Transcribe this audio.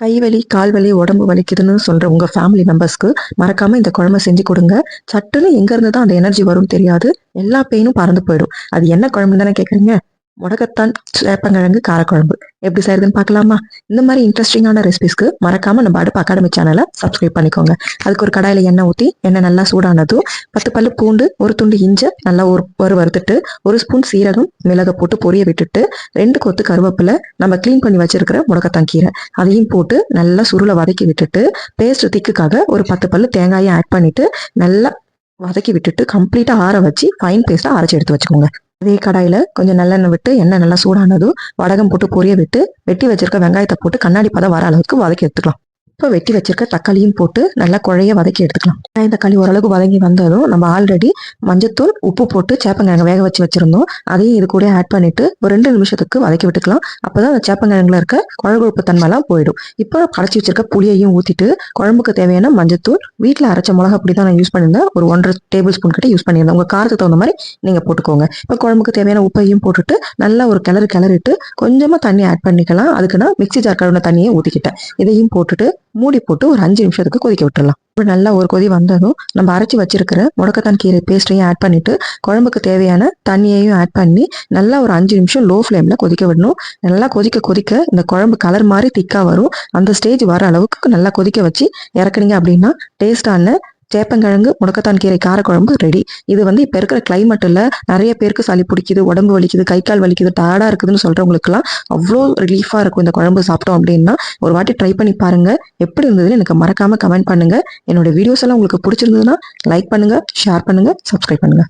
கை வலி கால் வலி உடம்பு வலிக்குதுன்னு சொல்ற உங்க ஃபேமிலி மெம்பர்ஸ்க்கு மறக்காம இந்த குழம்பு செஞ்சு கொடுங்க. சட்டுன்னு எங்க இருந்து தான் அந்த எனர்ஜி வரும் தெரியாது. எல்லா பெயினும் பறந்து போயிடும். அது என்ன குழம்புன்னு தானே கேக்குறீங்க? முடக்கத்தான் சேப்பங்கிழங்கு காரக்குழம்பு. எப்படி செய்யறதுன்னு பார்க்கலாமா? இந்த மாதிரி இன்ட்ரெஸ்டிங்கான ரெசிபிஸ்க்கு மறக்காம நம்ம அடுப்பு அகாடமி சேனலை சப்ஸ்கிரைப் பண்ணிக்கோங்க. அதுக்கு ஒரு கடாயில எண்ணெய் ஊற்றி எண்ணெய் நல்லா சூடானதும் பத்து பல்லு பூண்டு ஒரு துண்டு இஞ்சை நல்லா ஒரு ஒரு வறுத்துட்டு ஒரு ஸ்பூன் சீரகம் மிளகை போட்டு பொரிய விட்டுட்டு ரெண்டு கொத்து கருவேப்பிலை நம்ம க்ளீன் பண்ணி வச்சிருக்கிற முடக்கத்தான் கீரை. அதையும் போட்டு நல்லா சுருளை வதக்கி விட்டுட்டு பேஸ்ட் திக்குக்காக ஒரு பத்து பல்லு தேங்காயை ஆட் பண்ணிட்டு நல்லா வதக்கி விட்டுட்டு கம்ப்ளீட்டாக ஆற வச்சு ஃபைன் பேஸ்ட்டாக அரைச்சி எடுத்து வச்சுக்கோங்க. அதே கடாயில் கொஞ்சம் நல்லெண்ணெய் விட்டு எண்ணெய் நல்லா சூடானதும் வடகம் போட்டு பொரிய விட்டு வெட்டி வச்சிருக்க வெங்காயத்தை போட்டு கண்ணாடி பதம் வர அளவுக்கு வதக்கி எடுத்துக்கலாம். இப்போ வெட்டி வச்சிருக்க தக்காளியும் போட்டு நல்லா குழைய வதக்கி எடுத்துக்கலாம். வெங்காயம் தக்காளி ஓரளவுக்கு வதங்கி வந்ததும் நம்ம ஆல்ரெடி மஞ்சத்தூள் உப்பு போட்டு சேப்பங்கிழங்கு வேக வச்சு வச்சிருந்தோம். அதையும் இது கூட ஆட் பண்ணிட்டு ஒரு ரெண்டு நிமிஷத்துக்கு வதக்கி விட்டுக்கலாம். அப்பதான் அந்த சேப்பங்கிழங்குல இருக்க குழகுழப்பு தன்மைலாம் போயிடும். இப்போ கடைச்சி வச்சிருக்க புளியையும் ஊத்திட்டு குழம்புக்கு தேவையான மஞ்சத்தூள் வீட்டில் அரைச்ச மிளகா பொடி தான் நான் யூஸ் பண்ணியிருந்தேன். ஒரு ஒன்றரை டேபிள் ஸ்பூன் கிட்ட யூஸ் பண்ணியிருந்தேன். உங்க காரத்துக்கு தகுந்த மாதிரி நீங்க போட்டுக்கோங்க. இப்போ குழம்புக்கு தேவையான உப்பையும் போட்டுட்டு நல்லா ஒரு கிளறு கிளறிட்டு கொஞ்சமா தண்ணி ஆட் பண்ணிக்கலாம். அதுக்கு நான் மிக்சி ஜார் கழுவின தண்ணியை ஊற்றிக்கிட்டேன் இதையும் போட்டுட்டு மூடி போட்டு ஒரு அஞ்சு நிமிஷத்துக்கு கொதிக்க விட்டுடலாம் இப்போ நல்லா ஒரு கொதி வந்ததும் நம்ம அரைச்சி வச்சிருக்கிற முடக்கத்தான் கீரை பேஸ்ட்டையும் ஆட் பண்ணிட்டு குழம்புக்கு தேவையான தண்ணியையும் ஆட் பண்ணி நல்லா ஒரு அஞ்சு நிமிஷம் லோ ஃப்ளேம்ல கொதிக்க விடணும். நல்லா கொதிக்க கொதிக்க இந்த குழம்பு கலர் மாதிரி திக்காக வரும். அந்த ஸ்டேஜ் வர அளவுக்கு நல்லா கொதிக்க வச்சு இறக்குனீங்க அப்படின்னா டேஸ்டான சேப்பங்கிழங்கு முடக்கத்தான் கீரை காரக்குழம்பு ரெடி இது வந்து இப்போ இருக்கிற கிளைமேட்டில் நிறைய பேருக்கு சளி பிடிக்குது உடம்பு வலிக்குது கை கால் வலிக்குது டயர்டாக இருக்குதுன்னு சொல்கிறவங்களுக்குலாம் அவ்வளோ ரிலீஃபாக இருக்கும் இந்த குழம்பு சாப்பிட்டோம் அப்படின்னா. ஒரு வாட்டி ட்ரை பண்ணி பாருங்க. எப்படி இருந்ததுன்னு எனக்கு மறக்காம கமெண்ட் பண்ணுங்க. என்னோட வீடியோஸ் எல்லாம் உங்களுக்கு பிடிச்சிருந்ததுன்னா லைக் பண்ணுங்க ஷேர் பண்ணுங்க சப்ஸ்கிரைப் பண்ணுங்க.